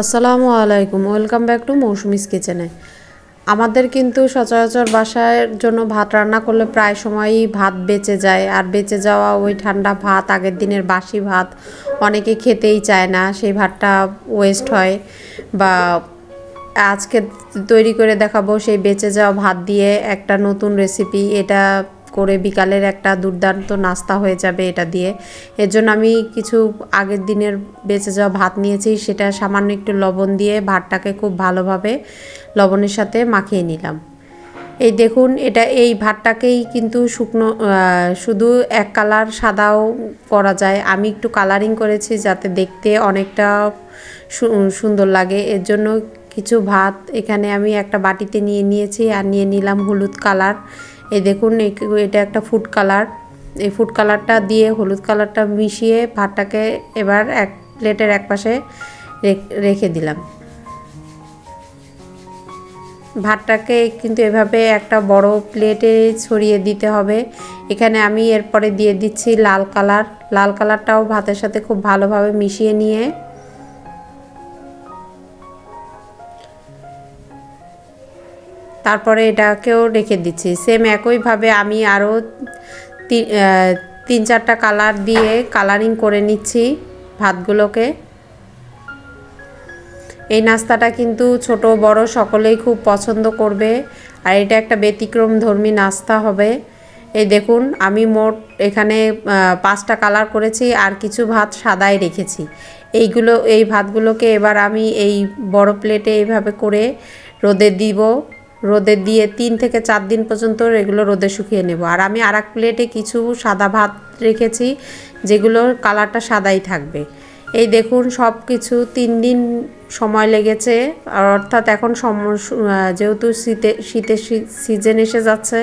আসসালামু আলাইকুম, welcome back to Mousumi's কিচেনে। আমাদের কিন্তু সচরাচর বাসার জন্য ভাত রান্না করলে প্রায় সময়ই ভাত বেঁচে যায়, আর বেঁচে যাওয়া ওই ঠান্ডা ভাত, আগের দিনের বাসি ভাত অনেকে খেতেই চায় না, সেই ভাতটা ওয়েস্ট হয় বা আজকে তৈরি করে দেখাবো সেই বেঁচে যাওয়া ভাত দিয়ে একটা নতুন রেসিপি এটা করে বিকালের একটা দুর্দান্ত নাস্তা হয়ে যাবে এটা দিয়ে। এর জন্য আমি কিছু আগের দিনের বেঁচে যাওয়া ভাত নিয়েছি, সেটা সামান্য একটু লবণ দিয়ে ভাতটাকে খুব ভালোভাবে লবণের সাথে মাখিয়ে নিলাম। এই দেখুন, এটা এই ভাতটাকেই কিন্তু শুকনো শুধু এক কালার সাদাও করা যায়। আমি একটু কালারিং করেছি যাতে দেখতে অনেকটা সুন্দর লাগে। এর জন্য কিছু ভাত এখানে আমি একটা বাটিতে নিয়ে নিয়েছি আর নিয়ে নিলাম হলুদ কালার। এই দেখুন এটা একটা ফুড কালার এই ফুড কালারটা দিয়ে হলুদ কালারটা মিশিয়ে ভাতটাকে এবার এক প্লেটের এক পাশে রেখে দিলাম। ভাতটাকে কিন্তু এভাবে একটা বড় প্লেটে ছড়িয়ে দিতে হবে। এখানে আমি এরপরে দিয়ে দিচ্ছি লাল কালার লাল কালারটাও ভাতের সাথে খুব ভালোভাবে মিশিয়ে নিয়ে তারপরে এটাকেও রেখে দিচ্ছি। সেম একইভাবে আমি আরও তিন চারটা কালার দিয়ে কালারিং করে নিচ্ছি ভাতগুলোকে। এই নাস্তাটা কিন্তু ছোট, বড় সকলেই খুব পছন্দ করবে। আর এটা একটা ব্যতিক্রম ধর্মী নাস্তা হবে। এই দেখুন, আমি মোট এখানে পাঁচটা কালার করেছি আর কিছু ভাত সাদাই রেখেছি। এইগুলো, এই ভাতগুলোকে এবার আমি এই বড় প্লেটে এইভাবে করে রোদে দিব। রোদে দিয়ে তিন থেকে চার দিন পর্যন্ত এগুলো রোদে শুকিয়ে নেব। আর আমি আর প্লেটে কিছু সাদা ভাত রেখেছি, যেগুলোর কালারটা সাদাই থাকবে। এই দেখুন সব কিছু তিন দিন সময় লেগেছে। আর অর্থাৎ এখন যেহেতু শীতে, শীতের সিজন এসে যাচ্ছে,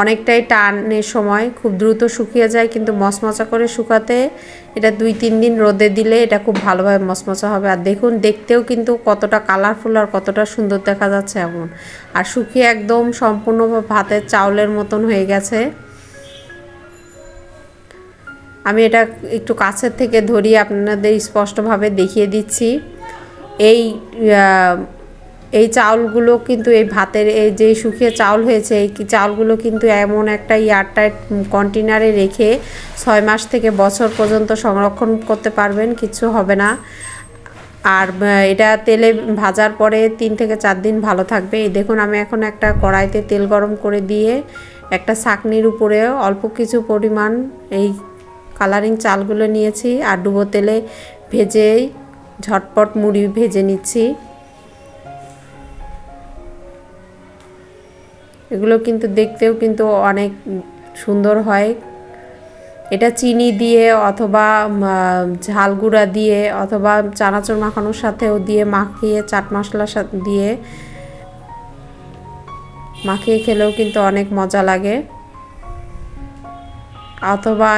অনেকটাই টানের সময়। খুব দ্রুত শুকিয়ে যায়, কিন্তু মচমচা করে শুকাতে এটা দুই, তিন দিন রোদে দিলে এটা খুব ভালোভাবে মচমচা হবে। আর দেখুন, দেখতেও কিন্তু কতটা কালারফুল আর কতটা সুন্দর দেখা যাচ্ছে এমন। আর শুকিয়ে একদম সম্পূর্ণ ভাতের চাউলের মতন হয়ে গেছে। আমি এটা একটু কাছের থেকে ধরিয়ে আপনাদের স্পষ্টভাবে দেখিয়ে দিচ্ছি। এই এই চাউলগুলো কিন্তু এই ভাতের, এই যে শুকিয়ে চাউল হয়েছে, এই চাউলগুলো কিন্তু এমন একটা এয়ারটাইট কন্টেনারে রেখে ছয় মাস থেকে বছর পর্যন্ত সংরক্ষণ করতে পারবেন, কিছু হবে না। আর এটা তেলে ভাজার পরে তিন থেকে চার দিন ভালো থাকবে। এই দেখুন, আমি এখন একটা কড়াইতে তেল গরম করে দিয়ে একটা ছাকনির উপরে অল্প কিছু পরিমাণ এই কালারিং চালগুলো নিয়েছি আর ডুবো তেলে ভেজেই ঝটপট মুড়ি ভেজে নিচ্ছি। এগুলো কিন্তু দেখতেও কিন্তু অনেক সুন্দর হয়। এটা চিনি দিয়ে অথবা ঝাল গুঁড়া দিয়ে অথবা চানাচুর মাখানোর সাথেও দিয়ে মাখিয়ে, চাট মশলার সাথে দিয়ে মাখিয়ে খেলেও কিন্তু অনেক মজা লাগে। অথবা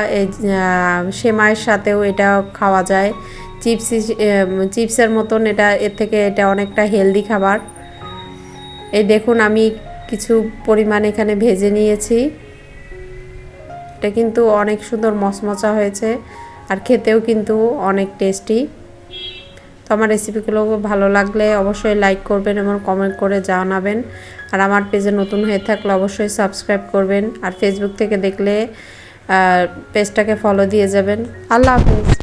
সেমাইয়ের সাথেও এটা খাওয়া যায়। চিপস চিপসের মতন এটা, এর থেকে এটা অনেকটা হেলদি খাবার। এই দেখুন, আমি কিছু পরিমাণ এখানে ভেজে নিয়েছি। এটা কিন্তু অনেক সুন্দর মচমচা হয়েছে আর খেতেও কিন্তু অনেক টেস্টি। তো আমার রেসিপিগুলো ভালো লাগলে অবশ্যই লাইক করবেন এবং কমেন্ট করে জানাবেন। আর আমার পেজে নতুন হয়ে থাকলে অবশ্যই সাবস্ক্রাইব করবেন। আর ফেসবুক থেকে দেখলে পেজটাকে ফলো দিয়ে যাবেন। আল্লাহ হাফিজ।